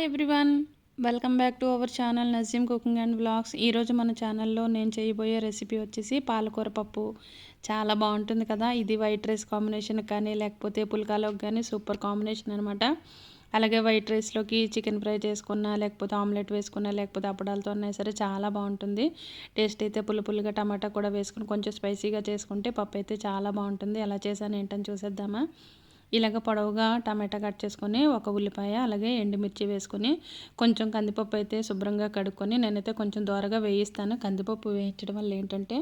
Hi everyone welcome back to our channel Nazeem cooking and blogs ఈరోజు మన ఛానల్లో నేను చేయబోయే రెసిపీ వచ్చేసి పాలకూర పప్పు. చాలా బాగుంటుంది కదా? ఇది వైట్ రైస్ కాంబినేషన్ కానీ లేకపోతే పుల్కాలోకి కానీ సూపర్ కాంబినేషన్ అనమాట అలాగే వైట్ రైస్లోకి చికెన్ ఫ్రై చేసుకున్నా లేకపోతే ఆమ్లెట్ వేసుకున్నా లేకపోతే అప్పడాలతో ఉన్నా సరే చాలా బాగుంటుంది. టేస్ట్ అయితే పుల్ల పుల్లగా టమాటా కూడా వేసుకుని కొంచెం స్పైసీగా చేసుకుంటే పప్పు అయితే చాలా బాగుంటుంది. ఎలా చేశాను ఏంటని చూసేద్దామా? ఇలాగ పొడవుగా టమాటా కట్ చేసుకొని ఒక ఉల్లిపాయ అలాగే ఎండుమిర్చి వేసుకొని కొంచెం కందిపప్పు అయితే శుభ్రంగా కడుక్కొని నేనైతే కొంచెం దూరగా వేయిస్తాను. కందిపప్పు వేయించడం వల్ల ఏంటంటే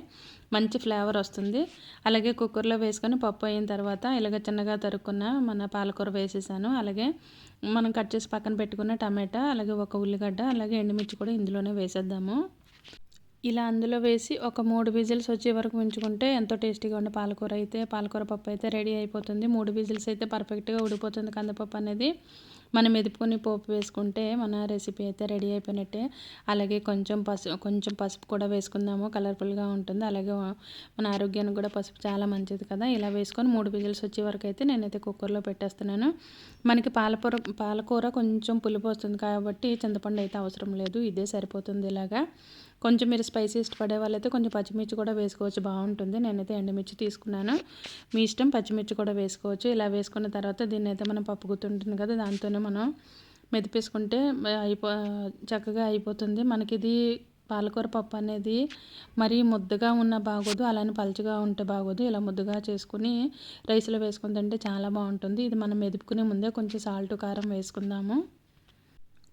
మంచి ఫ్లేవర్ వస్తుంది. అలాగే కుక్కర్లో వేసుకొని పప్పు అయిన తర్వాత ఇలాగ చిన్నగా తరుక్కున్న మన పాలకూర వేసేసాను. అలాగే మనం కట్ చేసి పక్కన పెట్టుకున్న టమాటా అలాగే ఒక ఉల్లిగడ్డ అలాగే ఎండుమిర్చి కూడా ఇందులోనే వేసేద్దాము. ఇలా అందులో వేసి ఒక మూడు విజిల్స్ వచ్చే వరకు ఉంచుకుంటే ఎంతో టేస్టీగా ఉండే పాలకూర అయితే పాలకూర పప్పు అయితే రెడీ అయిపోతుంది. మూడు విజిల్స్ అయితే పర్ఫెక్ట్గా ఉడిపోతుంది కందిపప్పు అనేది. మనం మెదుపుకొని పోపు వేసుకుంటే మన రెసిపీ అయితే రెడీ అయిపోయినట్టే. అలాగే కొంచెం పసుపు కొంచెం పసుపు కూడా వేసుకుందాము. కలర్ఫుల్గా ఉంటుంది. అలాగే మన ఆరోగ్యానికి కూడా పసుపు చాలా మంచిది కదా. ఇలా వేసుకొని మూడు విజిల్స్ వచ్చే వరకు అయితే నేనైతే కుక్కర్లో పెట్టేస్తున్నాను. మనకి పాలకూర పాలకూర కొంచెం పులుపు వస్తుంది కాబట్టి చింతపండు అయితే అవసరం లేదు. ఇదే సరిపోతుంది ఇలాగా. కొంచెం మీరు స్పైసీ ఇష్టపడే వాళ్ళైతే కొంచెం పచ్చిమిర్చి కూడా వేసుకోవచ్చు బాగుంటుంది. నేనైతే ఎండుమిర్చి తీసుకున్నాను. మీ ఇష్టం పచ్చిమిర్చి కూడా వేసుకోవచ్చు. ఇలా వేసుకున్న తర్వాత దీన్ని అయితే మనం పప్పు గుర్తుంటుంది కదా దాంతోనే మనం మెదిపేసుకుంటే అయిపో చక్కగా అయిపోతుంది. మనకి ఇది పాలకూర పప్పు అనేది మరీ ముద్దగా ఉన్న బాగోదు అలానే పలుచగా ఉంటే బాగోదు. ఇలా ముద్దగా చేసుకుని రైస్లో వేసుకుని తింటే చాలా బాగుంటుంది. ఇది మనం మెదుపుకునే ముందే కొంచెం సాల్ట్ కారం వేసుకుందాము.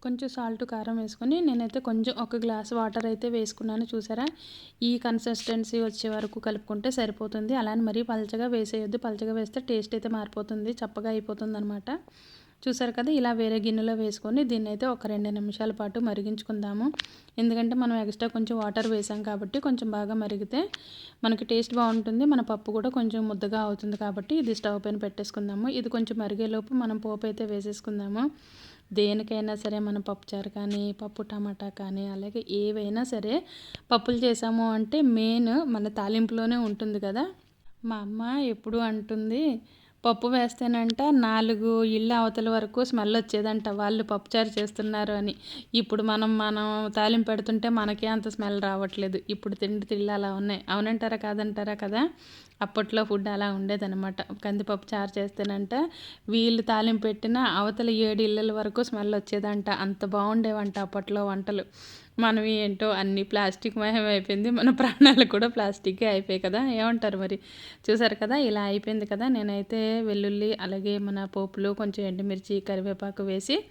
కొంచెం సాల్ట్ కారం వేసుకొని నేనైతే కొంచెం ఒక గ్లాస్ వాటర్ అయితే వేసుకున్నాను చూసారా? ఈ కన్సిస్టెన్సీ వచ్చే వరకు కలుపుకుంటే సరిపోతుంది. అలానే మరీ పలచగా వేసేయొద్దు. పలచగా వేస్తే టేస్ట్ అయితే మారిపోతుంది చప్పగా అయిపోతుంది అనమాట చూసారు కదా ఇలా వేరే గిన్నెలో వేసుకొని దీన్ని అయితే ఒక రెండు నిమిషాల పాటు మరిగించుకుందాము. ఎందుకంటే మనం ఎక్స్ట్రా కొంచెం వాటర్ వేసాం కాబట్టి కొంచెం బాగా మరిగితే మనకి టేస్ట్ బాగుంటుంది. మన పప్పు కూడా కొంచెం ముద్దగా అవుతుంది కాబట్టి ఇది స్టవ్ పైన పెట్టేసుకుందాము. ఇది కొంచెం మరిగేలోపు మనం పోపు అయితే వేసేసుకుందాము. దేనికైనా సరే మనం పప్పుచారు కానీ పప్పు టమాటా కానీ అలాగే ఏవైనా సరే పప్పులు చేసాము అంటే మెయిన్ మన తాలింపులోనే ఉంటుంది కదా. మా అమ్మ ఎప్పుడు అంటుంది పప్పు వేస్తేనంట నాలుగు ఇళ్ళ అవతల వరకు స్మెల్ వచ్చేదంట వాళ్ళు పప్పుచారు చేస్తున్నారు అని. ఇప్పుడు మనం మనం తాలింపు పెడుతుంటే మనకే అంత స్మెల్ రావట్లేదు. ఇప్పుడు తిండి తిళ్ళు అలా ఉన్నాయి. అవునంటారా కాదంటారా కదా? అప్పట్లో ఫుడ్ అలా ఉండేదన్నమాట. కందిపప్పు చారు చేస్తేనంట వీళ్ళు తాలింపు పెట్టిన అవతల ఏడు ఇళ్ళల వరకు స్మెల్ వచ్చేదంట. అంత బాగుండేవంట అప్పట్లో వంటలు. మనవి ఏంటో అన్ని ప్లాస్టిక్ మయం అయిపోయింది. మన ప్రాణాలు కూడా ప్లాస్టిక్కే అయిపోయాయి కదా. ఏమంటారు మరి? చూసారు కదా? ఇలా అయిపోయింది కదా. నేనైతే వెల్లుల్లి అలాగే మన పోపులు కొంచెం ఎండుమిర్చి కరివేపాకు వేసి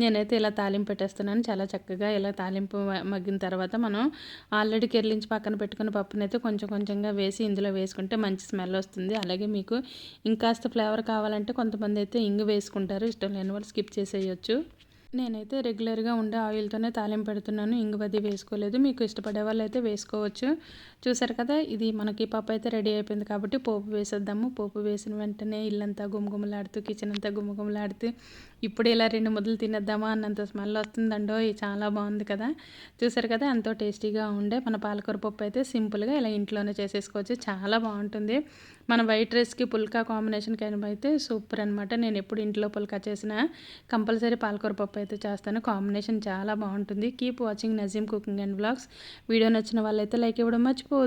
నేనైతే ఇలా తాలింపు పెట్టేస్తున్నాను. చాలా చక్కగా ఇలా తాలింపు మగ్గిన తర్వాత మనం ఆల్రెడీ కెర్లించి పక్కన పెట్టుకున్న పప్పునైతే కొంచెం కొంచెంగా వేసి ఇందులో వేసుకుంటే మంచి స్మెల్ వస్తుంది. అలాగే మీకు ఇంకాస్త ఫ్లేవర్ కావాలంటే కొంతమంది అయితే ఇంగు వేసుకుంటారు. ఇష్టం లేని వాళ్ళు స్కిప్ చేసేయచ్చు. నేనైతే రెగ్యులర్గా ఉండే ఆయిల్తోనే తాలింపు పెడుతున్నాను. ఇంగువది వేసుకోలేదు. మీకు ఇష్టపడే వాళ్ళు అయితే వేసుకోవచ్చు. చూసారు కదా ఇది మనకి పప్పు అయితే రెడీ అయిపోయింది కాబట్టి పోపు వేసేద్దాము. పోపు వేసిన వెంటనే ఇల్లంతా గుమగుమలాడుతూ కిచెన్ అంతా గుమగుమలాడుతూ ఇప్పుడు ఇలా రెండు ముద్దలు తినేద్దామా అన్నంత స్మెల్ వస్తుందండో చాలా బాగుంది కదా. చూసారు కదా ఎంతో టేస్టీగా ఉండే మన పాలకూర పప్పు అయితే సింపుల్గా ఇలా ఇంట్లోనే చేసేసుకోవచ్చు. చాలా బాగుంటుంది. మన వైట్ రైస్కి పుల్కా కాంబినేషన్ అయితే సూపర్ అనమాట నేను ఎప్పుడు ఇంట్లో పుల్కా చేసినా కంపల్సరీ పాలకూర పప్పు అయితే చేస్తాను. కాంబినేషన్ చాలా బాగుంటుంది. Keep watching Nazeem cooking and blogs video నచ్చిన వాళ్ళైతే లైక్ ఇవ్వడం మర్చిపోవద్దు.